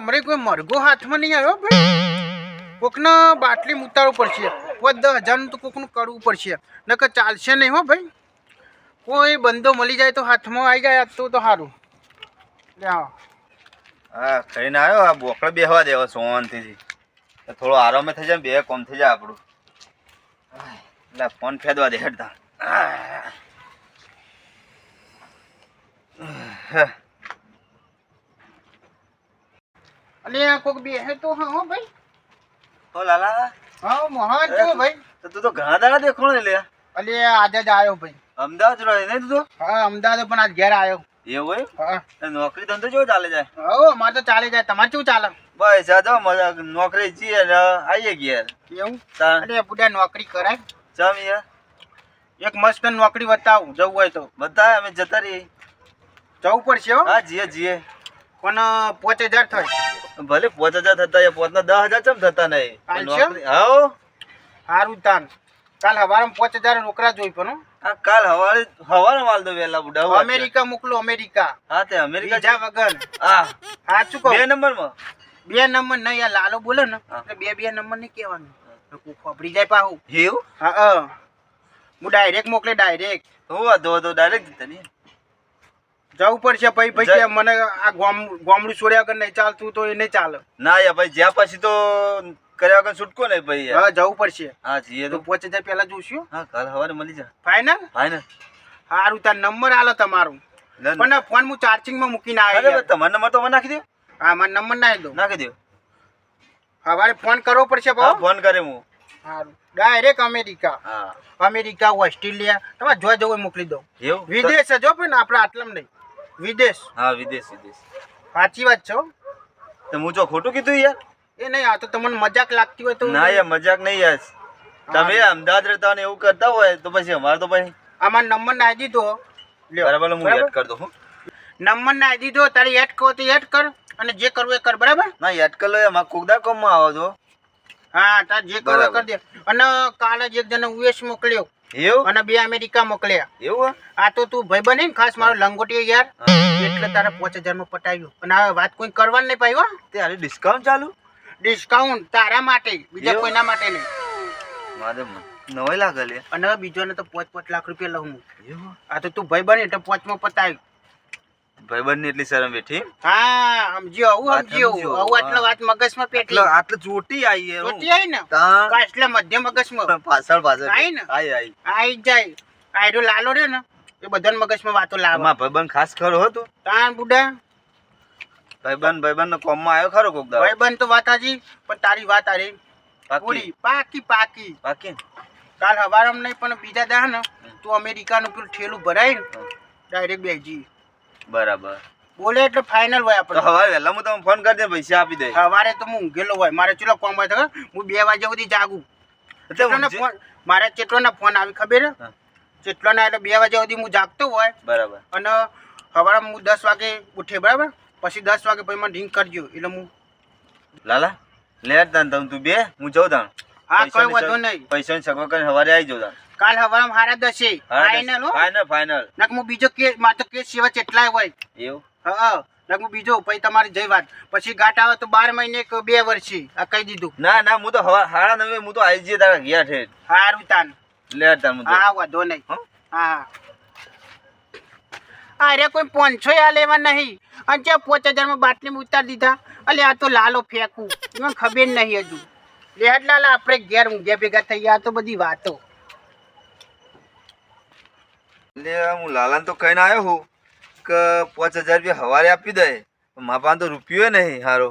હમણાં કોઈ મરઘો હાથમાં નહીં આવ્યો ભાઈ? કોકને બાટલી ઉતારવું પડશે. કોઈ દસ હજારનું તો કોકનું કરવું પડશે. નકર ચાલશે નહીં હો ભાઈ. કોઈ બંદો મળી જાય તો હાથમાં આવી જાય તો તો સારું લે. હા ખાઈને આવ્યો, આ બોકડે બેહવા દેવો સોનથી થોડો આરામે થઈ જાય બે કોમ થઈ જાય આપણું. એટલે ફોન ફેદવા દે હેડતા. અલે આ કોક બેહે તો હા હો ભાઈ. ઓ લાલા. હા મોહન જો ભાઈ. તો તું તો ઘણા દાડા દેખો ને લે. અલે આજે જ આવ્યો ભાઈ. અમદાવાદ રહે ને તું તો? હા અમદાવાદ પણ આજ ઘેર આવ્યો એવું હોય હા. નોકરી ધંધો જો ચાલે જાય હો અમારે તો ચાલે જાય તમારે શું ચાલે? બસ જો મજા નોકરી જીએ ને આવીએ ઘેર. એવું? અરે બુડા નોકરી કરાય ચમ યાર. એક મસ્ત નોકરી બતાવ જવું હોય તો. બધા અમે જતા રહીએ. જવું પડશે હો. હા જીએ જીએ. પણ પાંચ હજાર થાય. ભલે પોચ હજાર થતા એ પોતના દસ હજાર ચમ થતા નહીં. હાઓ સારું તાન. કાલ હવારે પોચ હજાર રોકડા જોઈ પણ હા. કાલ હવારે હવારે માલ દો વેલા બુડા અમેરિકા મોકલો અમેરિકા. હા તે અમેરિકા જા વગર. હા. સાચું કહું? બે નંબરમાં બે નંબર નહીં આ લાલો બોલે ને એટલે બે બે નંબર નહીં કહેવાનું. લોકો જાય પાહું. હેવ હા હા હું ડાયરેક્ટ મોકલે ડાયરેક્ટ હું વાંધો વાંધો ડાયરેક્ટ દીધા નહીં. જવું પડશે ભાઈ ભાઈ કે મને આ ગોમ ગોમડું છોડ્યા વગર નહીં ચાલતું તો એ નહીં ચાલે. ના યાર ભાઈ જ્યાં પછી તો કર્યા વગર છૂટકો નહીં ભાઈ હા જવું પડશે. હા જીએ તો. તો જાય પહેલા જોઈશું હા કાલ સવારે મળી જા. ફાઈનલ ફાઈનલ સારું તાર નંબર આલો તમારું. પણ ફોન હું ચાર્જિંગમાં મૂકીને આવ્યો તમારો નંબર તો મને નાખી દો. હા મારો નંબર નાખી દો નાખી દો. સવારે ફોન કરવો પડશે ભાવ ફોન કરે હું. સારું ડાયરેક્ટ અમેરિકા. હા. America Australia. તમારે જો જવું મોકલી દઉં. એવું? વિદેશ જો પણ આપણે આટલામાં નહીં. વિદેશ? હા વિદેશ વિદેશ. સાચી વાત છો તો હું જો ખોટું કીધું યાર? એ નહીં આ તો તમને મજાક લાગતી હોય તો ના યાર મજાક નહીં યાર. તમે અમદાવાદ રહેતા ને એવું કરતા હોય તો પછી અમારે તો પછી આમાં નંબર ના દીધો. બરાબર હું એડ યાદ કરી દઉં હું. નંબર ના દીધો તારે એડ કહો તો એડ કર અને જે કરવું એ કર બરાબર? ના યાદ કરો લો એમાં કોકદા કોમમાં આવો છો. હા તાર જે કરવું કર દે. અને કાલે જ એક જણ યુએસ મોકલ્યો. એવું? અને બે અમેરિકા મોકલ્યા. એવું આ તો તું ભાઈ બને ને ખાસ મારો લંગોટી યાર. એટલે તારા પાંચ હજારમાં પટાવ્યું. અને હવે વાત કોઈ કરવા નહીં પાયો ત્યારે ડિસ્કાઉન્ટ ચાલુ? ડિસ્કાઉન્ટ તારા માટે બીજા કોઈના માટે નહીં. મારે નવાઈ લાગે અને અને બીજોને તો પાંચ પાંચ લાખ રૂપિયા લઉં એવું? આ તો તું ભાઈ બને એટલે પાંચમાં પતાવ્યું ભાઈબંધ એટલી શરમ બેઠી? હા સમજ્યો આવું સમજ્યો. આવું. આટલો વાત મગજમાં પેટી એટલે આટલે ચોટી આવી ચોટી આવી ને. એટલે મધ્ય મગજમાં પાછળ પાછળ આવી ને? આઈ આઈ. આઈ જાય. આયરો લાલો રે ને એ બધાને મગજમાં વાતો લાવે. આમાં ભાઈબંધ ખાસ ખરો હતો તાણ બુડા. ભાઈબંધ ભાઈબંધ નો કોમમાં આવ્યો ખરો કોક દાડો? ભાઈ તો વાત હાજી પણ તારી વાત આરી. પૂરી પાકી પાકી. બાકી કાલ હવારમાં નહીં પણ બીજા દાહ ને તું અમેરિકાનું પેલું ઠેલું ભરાય ને ડાયરેક્ટ બેસી બરાબર. બોલે એટલે ફાઇનલ હોય આપણે હવે વહેલા હું તમને ફોન કરી દે પૈસા આપી દે સવારે તો હું ઊંઘેલો હોય. મારે ચેટલો કોમ હોય તો હું બે વાગ્યા સુધી જાગું. એટલે ફોન મારે ચેટલોના ફોન આવી ખબર. ચેટલોના એટલે બે વાગ્યા સુધી હું જાગતો હોય. બરાબર. અને સવારે હું દસ વાગે ઉઠે બરાબર? પછી દસ વાગે પછી મને ડ્રિંક કરજો. એટલે હું લાલા લે તાન તું બે? હું જાઉં તાણ. હા કોઈ વધુ વાંધો પૈસા નહીં. પૈસાની સગવડ કરીને સવારે આવી જતા કાલ સવારે હારા દસે ફાઈનલ ફાઇનલ ફાઇનલ. નક હું બીજો કેસ મારે તો કેસ સિવાય ચેટલાય હોય. એવું? હા નક હું બીજો પછી તમારી જઈ વાત. પછી ગાંઠ આવે તો બાર મહિને કે બે વર્ષે. આ કહી દીધું. ના ના હું તો હવા હાડા નવે હું તો આવી જઈએ તારા ગયા છે હારું તાન. લે તાન હું વાંધો નહીં. હો? હા અરે કોઈ પોંચો આ લેવા નહીં. અને ત્યાં પોચ હજારમાં બાટલી ઉતારી દીધા. અલે આ તો લાલો ફેંકું. એમાં ખબર નહીં હજુ. લેટ લાલા આપણે ઘેર ઊંઘ્યા ભેગા થઈ ગયા તો બધી વાતો. લે હું લાલાને તો કહીને આવ્યો હું કે પાંચ હજાર રૂપિયા હવારે આપી દે. મારા પાસે તો રૂપિયો નહીં હારો.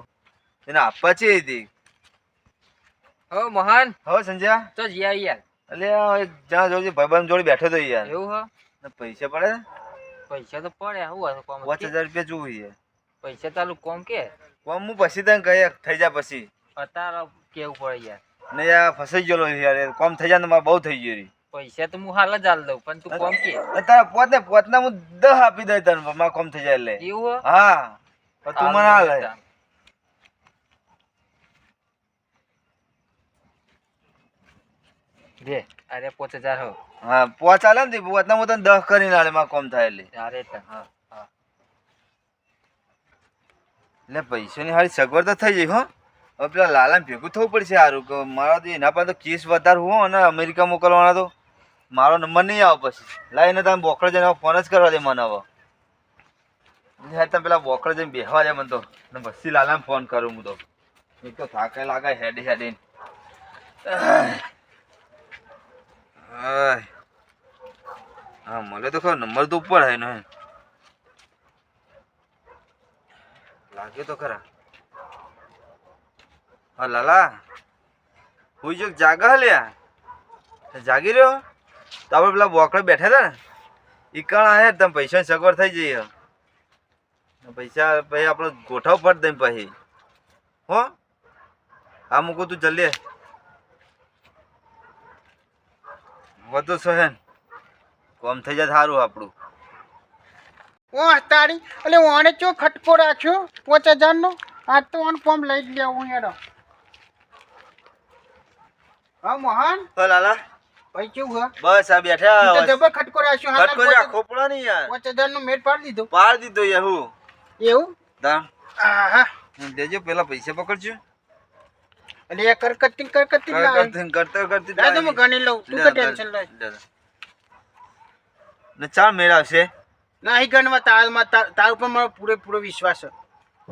એને આપવા છે હતી હો મહાન. હવે સંજય તો જીયા યાર એટલે જ્યાં જોડે ભાઈબંધ જોડે બેઠો તો યાર. એવું હો? ને પૈસા પડે પૈસા તો પડે કોમ પાંચ હજાર રૂપિયા જોઈએ પૈસા તારું કોમ કે? કોમ હું પછી તને કહે થઈ જાય પછી. અત્યારે કેવું પડે યાર? ને યાર ફસાઈ ગયેલો યાર કોમ થઈ જાય ને મારે બહુ થઈ ગયું પૈસા તો હું હાલ જ હાલ દઉં પણ તું કોમ કે? તારા પોત ને પોત ના હું દહ આપી દઈ તને મારે કોમ થઈ જાય એટલે. એવું હા? તું મને હાલ દે અરે પોચ હજાર હો. હા પોચ હાલે ને પોત ના હું તને દહ કરીને હાલે મારે કોમ થાય એટલે. અરે હા હા. એટલે પૈસાની હારી સગવડ તો થઈ જાય હો. હવે પેલા લાલાને ભેગું થવું પડશે સારું કે મારા એના પાસે તો કેસ વધારે હો અને અમેરિકા મોકલવાના તો. મારો નંબર નહીં આવે પછી. લાઈને તમે બોકડે જઈને ફોન જ કરવા દે મને હવે. યાર તમે પેલા બોકડે જઈને બેહવા દે મને તો. ને પછી લાલાને ફોન કરું હું તો. એક તો થાકે લાગે હેડી હેડે હા, મને તો ખરો નંબર તો ઉપર હે ને. લાગે તો ખરા. લાલા હું જો જાગા હલ્યા જાગી રહ્યો? તો આપણે પેલા બોકડે બેઠા હતા ને? ઈ કણ હે? તમે પૈસા સગવડ થઈ જઈએ. પૈસા પછી આપણે ગોઠવ પડ દઈ પછી. હો? હા મૂકું તું જલ્દી. વધુ સહેન કોમ થઈ જાય સારું આપણું. ઓ તારી એટલે ઓને ચો ખટકો રાખ્યો? પાંચ હજારનો? આજ તો ઓન ફોર્મ લઈ જ લેવું યાર હા મોહન? હો લાલા. ભાઈ કેવું હે બસ આ તું તો બેઠા જબર ખટકો રાખ્યો હાલ કટકો જા ખોપડો ની યાર. પાંચ હજારનો મેટ પાડી દીધો. પાડ દીધો યહુ એવું? દા આહા. દેજો પેલા પૈસા પકડજો. એટલે કરકતી કરકતી કર- લાવી. કરતી કરતા તો હું ગણી લઉં. તું લે, ટેન્શન લે. ને ચાર મેળ આવશે. નહીં ગણવા તારમાં તાર તાર ઉપર મારો પૂરેપૂરો વિશ્વાસ છે.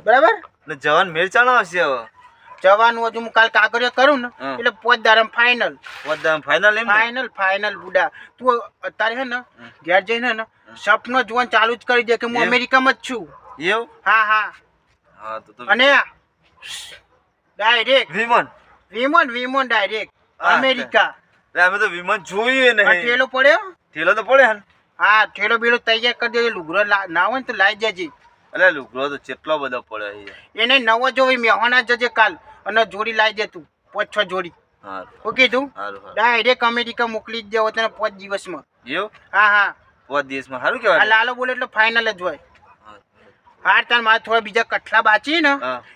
બરાબર? ને જવાન મેળ ચાલો આવશે હવે. જવાનું હજુ હું કાલ કાગળિયા કરું ને એટલે પોતદારમ ફાઇનલ બધા ફાઇનલ એમ ફાઇનલ ફાઇનલ બુડા. તું અત્યારે હે ને ઘેર જઈને ને સપનો જોવાનું ચાલુ જ કરી દે કે હું અમેરિકામાં જ છું. એવું? હા હા. અને ડાયરેક્ટ વિમન? વિમોન વિમોન ડાયરેક્ટ અમેરિકા. અમે તો વિમાન જોયું નહીં ઠેલો પડ્યો? ઠેલો તો પડે હા ઠેલો બેલો તૈયાર કરી દેજો. લુગરો ના હોય ને તો લાવી દેજે. એટલે લુગડો તો કેટલો બધો પડ્યો છે. એને નવો જોવી મેહોણા જજે કાલ. અને જોડી લાવી દે તું. પાંચ છ જોડી. ઓકે તું ડાયરેક્ટ અમેરિકા મોકલી જ દેવો તને પાંચ દિવસમાં. એવું? હા હા. પાંચ દિવસમાં. સારું કહેવાય લાલો બોલે એટલે ફાઇનલ જ હોય. હા. હાર. તાર મારે થોડા બીજા કઠલા બાચી ને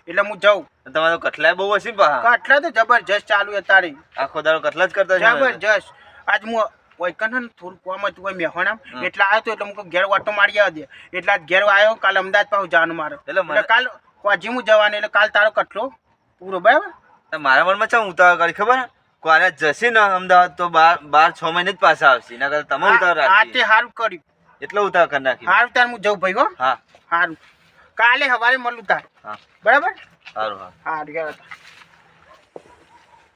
એટલે હું જાઉં. તમારો કઠલા બહુ હશે ને કઠલા તો જબરજસ્ત ચાલુ અત્યારે આખો દાડો કઠલા જ કરતા? જબરજસ્ત. આજ હું વૈકન કને થોડું કોમ હતું હોય મેહોણામ હા. એટલે આવ્યો તો એટલે હું ઘેર વાટો મારી આવ્યો દે. એટલે ઘેર આવ્યો કાલ અમદાવાદ પાછું જવાનું મારે. એટલે કાલ કોજી હું જવાનું એટલે કાલ તારો કટલો પૂરો બરાબર? તો મારા મનમાં છે હું તો કરી ખબર હે? કોને જશે ને અમદાવાદ તો બાર બાર છ મહિને જ પાછા આવશે એના કરતા તમે ઉતાર હા તે સારું કર્યું. એટલો ઉતાર કરી નાખી. સારું તાર હું જઉં ભાઈ હો. હા. સારું કાલે સવારે મળું તાર. હા. બરાબર? સારું હા સારું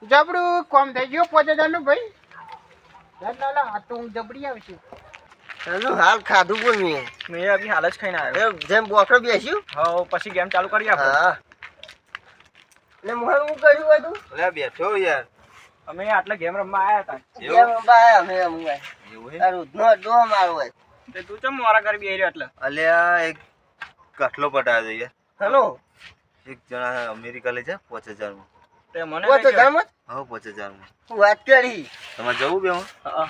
જબડું કોમ થઈ ગયો પોતે ભાઈ? એનું હાલ ખાધું પણ મેં મેં અભી હાલ જ ખાઈને આવ્યો. જેમ બોકડો બેસ્યું? હા પછી ગેમ ચાલુ કરી આપણે હા. એટલે મોહન હું કર્યું હોય તું બેઠો યાર. અમે આટલા ગેમ રમવા હતા. એવું? કેમ બાય અમે રમવા એવું હે? તારું નો ડો મારો હોય. તે તું ચમ મારા ઘરે બી રહ્યો એટલે? અલ્યા એક કઠલો પટાયો યાર. હલો? એક જણા અમેરિકા લઈ જાય પાંચ હજારમાં. તે મને ઓ તો હા. વાત કરી. તમારે જવું બે હા.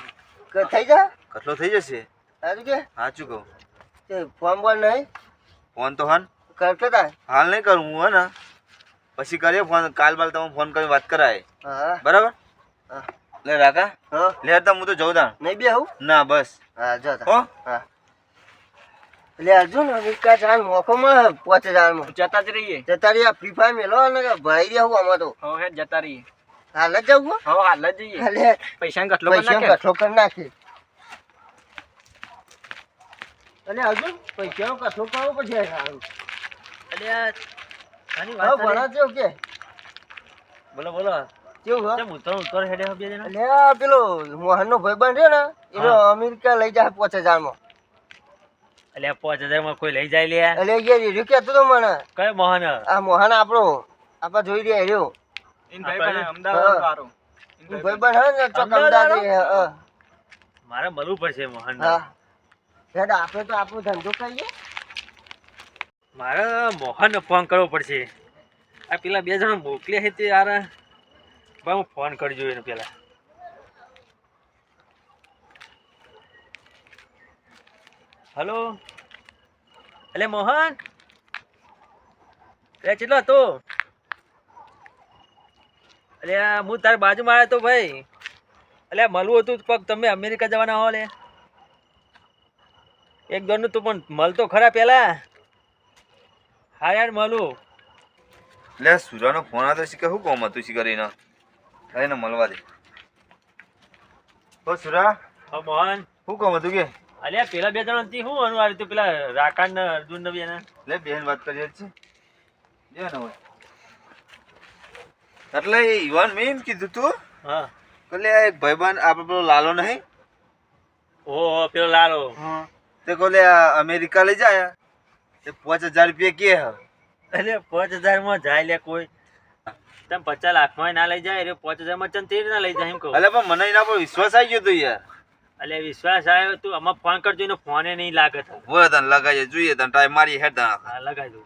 કે થઈ જા કઠલો થઈ જશે? સારું કે? સાચું કહું? તે ફોન બોલ નહીં? ફોન તો હાન. કરતો તા હાલ નહીં કરું હું હે ને? પછી કરીએ ફોન. કાલ બાલ તમે ફોન કરી વાત કરાય. હા. બરાબર? હા. લે રાકા. હા. લે તો હું તો જઉં તાણ. નહીં બે હું ના બસ. હા જો તા હો? હા. એટલે અર્જુન મળે પાંચ જતા જ રહીએ. જતા રહ્યા ફ્રી ફાયર મેલો ને ભરાઈ રહ્યા હું આમાં તો. હવે જતા રહીએ. હાલ જ જવું હવે હાલ જ જઈએ. એટલે પૈસા કરી પૈસા નાખે. કરી નાખી. અને અર્જુન પૈસાનો કઠો કરવો પછી સારું અલ્યા આની હા ભણા કે? બોલો બોલો. કેવું હા? ચમ ઉતર ઉતર હેડે હવે બે જણા? એટલે આ પેલો મોહનનો ભાઈબંધ છે ને એનો અમેરિકા લઈ જાય પાંચ હજારમાં અલ્યા પાંચ હજારમાં કોઈ લઈ જાય લે એટલે એ રહ્યો કહેતો તો મને? કયો મોહન? આ મોહન આપણો. આપા જોઈ રહ્યા રહ્યો. અમદાવાદ વાળો. ભાઈબંધ. હે ને ચોક અમદાવાદ મારે મળવું પડશે મોહન હા. હેડ આપણે તો આપણો ધંધો કરીએ. મારે મોહન ફોન કરવો પડશે. આ પેલા બે જણા મોકલ્યા છે તે યાર. ભાઈ હું ફોન કરજો એને પેલા. હલો. એટલે મોહન. એ કેટલો હતો? એટલે હું તારી બાજુમાં આવ્યો તો ભાઈ. એટલે મળવું હતું પગ તમે અમેરિકા જવાના હો લે. એક દોરનું તું પણ મળતો ખરા પેલા. હા યાર મળું લે સુરાનો ફોન આવતો શીખે શું કોમ હતું શી કરીને? એને મળવા દે. ઓ સુરા. હા મોહન. શું કોમ હતું કે અલ્યા પેલા બે જણથી શું અનુ આ રીતે પેલા રાકાન ને અર્જુન ને બેના લે બેન વાત કરી છે? જે ને હોય. એટલે ઈવાન મેં એમ કીધું તું હા. કોલે એક ભાઈબંધ આપણે પેલો લાલો નહીં? ઓ પેલો લાલો. હા. તે કોલે અમેરિકા લઈ જાય. તે પાંચ હજાર રૂપિયા કે હે એટલે પાંચ હજારમાં જાય લે કોઈ. તમે પચાસ લાખમાં ના લઈ જાય પાંચ હજારમાં ચંદ ના લઈ જાય એમ કહું. એટલે પણ મને એના પર વિશ્વાસ આવી ગયો તો યાર. એટલે વિશ્વાસ આવ્યો તું આમાં ફોન કરજો એનો ફોને નહીં લાગે તો બોલે તને લગાવીએ જોઈએ તને ટ્રાય મારી હેડ હા લગાઈ દઉં.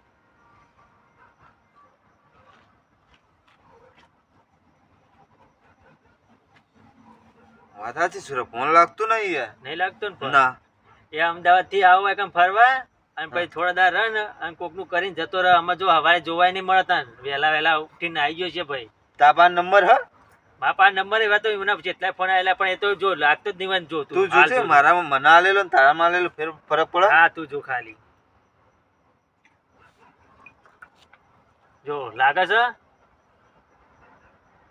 સાચી સુરા ફોન લાગતું નહીં યાર? નહીં લાગતો ને ના. એ અમદાવાદથી આવો એકમ ફરવા અને પછી થોડા દાર રહે ને અને કોકનું કરીને જતો રહે. આમાં જો હવારે જોવાય નહીં મળતા વહેલા વહેલા ઉઠીને આવી ગયો છે ભાઈ. તાપા નંબર હ? બાપા નંબર એવા તો એમના જેટલા ફોન આવેલા પણ એ તો જો લાગતો જ નહીં જો તું. જો. મારામાં મને આલેલો ને તારામાં આલેલો ફેર ફરક પડે? હા તું જો ખાલી. જો લાગે છે?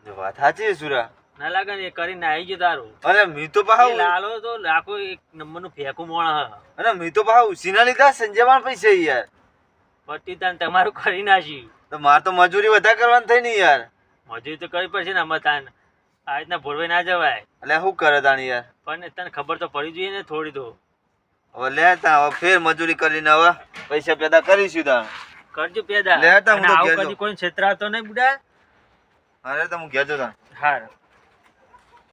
વાત સાચી સુરા. ના લાગે ને કરીને આવી ગયો તારું. અરે મી તો પાહા લાલો તો લાખો એક નંબરનું ફેંકું મોણ હ. અરે મી તો પાહા ઉસીના લીધા સંજયમાં પૈસા યાર. પટ્ટી તાન તમારું કરી નાખ્યું તો મારે તો મજૂરી વધારે કરવાની થઈ ને યાર. મજૂરી તો કરવી પડશે ને આમાં તાન. આ રીતના ભોળવાઈ ના જવાય. એટલે શું કરે તાણી યાર? પણ તને ખબર તો પડી જોઈએ ને થોડી તો. હવે લે તા હવે ફેર મજૂરી કરીને હવે પૈસા પેદા કરીશું તાણ. કરજો પેદા. લે તા હું તો કોઈ છેતરાતો નહીં બુડા. અરે તો હું ઘેર જતા હાર.